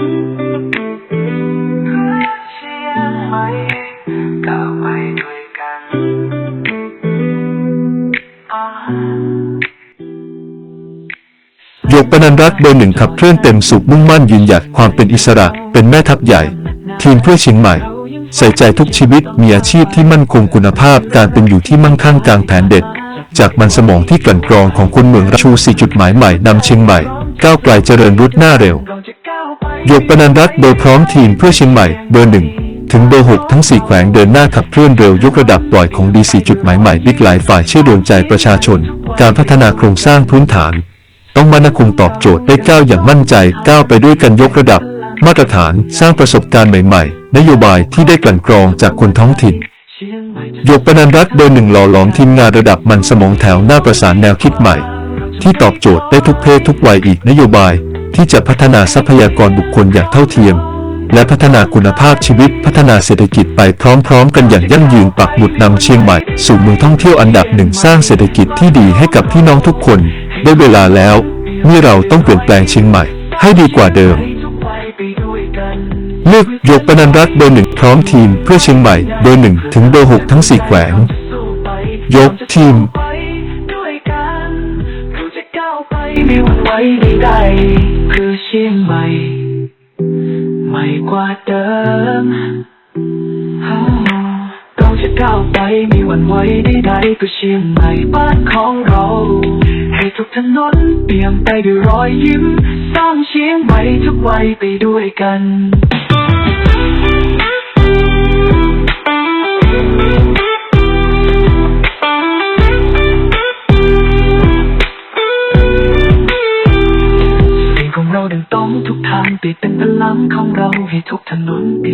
ยกปนันรัตเบอร์หนึ่งขับเคลื่อนเต็มสุขมุ่งมั่นยืนหยัดความเป็นอิสระ เป็นแม่ทัพใหญ่ ทีมเพื่อเชียงใหม่ ใส่ใจทุกชีวิตมีอาชีพที่มั่นคงคุณภาพการเป็นอยู่ที่มั่งคั่งกลางแผนเด็ด จากมันสมองที่กลั่นกรองของคนเมืองราชูสี่จุดหมายใหม่นำเชียงใหม่ ก้าวไกลเจริญรุดหน้าเร็ว หยกปนันรัตน์โดยพร้อมทีมเพื่อเชียงใหม่เบอร์หนึ่งถึงเบอร์หกทั้งสี่แขวงเดินหน้าขับเคลื่อนเร็วยกระดับปล่อยของดีสี่จุดหมายใหม่บิ๊กหลายฝ่ายเชื่อดวงใจประชาชน การพัฒนาโครงสร้างพื้นฐาน ต้องมั่นคงตอบโจทย์ได้ก้าวอย่างมั่นใจก้าวไปด้วยกันยกระดับ มาตรฐานสร้างประสบการณ์ใหม่ๆ นโยบายที่ได้กลั่นกรองจากคนท้องถิ่นยงใหยกปนันรัตเบอร์หนึ่งหล่อหลอมทีมงานระดับมันสมองแถวหน้าประสานแนวคิดใหม่ ที่ตอบโจทย์ได้ทุกเพศทุกวัยอีกนโยบาย ที่จะพัฒนาทรัพยากรบุคคลอย่างเท่าเทียม และพัฒนาคุณภาพชีวิตพัฒนาเศรษฐกิจไปพร้อม ๆ กันอย่างยั่งยืนปักหมุดนำเชียงใหม่ สู่เมืองท่องเที่ยวอันดับหนึ่งสร้างเศรษฐกิจที่ดีให้กับพี่น้องทุกคน ได้เวลาแล้วที่เราต้องเปลี่ยนแปลงเชียงใหม่ ให้ดีกว่าเดิมเลือกยกปนันรัตน์เบอร์หนึ่งพร้อมทีมเพื่อเชียงใหม่เบอร์หนึ่งถึงเบอร์หกทั้งสี่แขวง ยกทีมไปด้วยกันเราจะก้าวไปไม่หวั่นไหวใด ม่กว่าเดิมเราจะก้าวไปมีวันไว้ใดๆคือเชียงใหม่บ้านของเรา ให้ทุกถนนเปี่ยมไปด้วยรอยยิ้ม สร้างเชียงใหม่ทุกวัยไปด้วยกัน สิ่งของเราเดินตรงทุกทางปิดเป็นพลังของเราให้ทุกถนนเปี่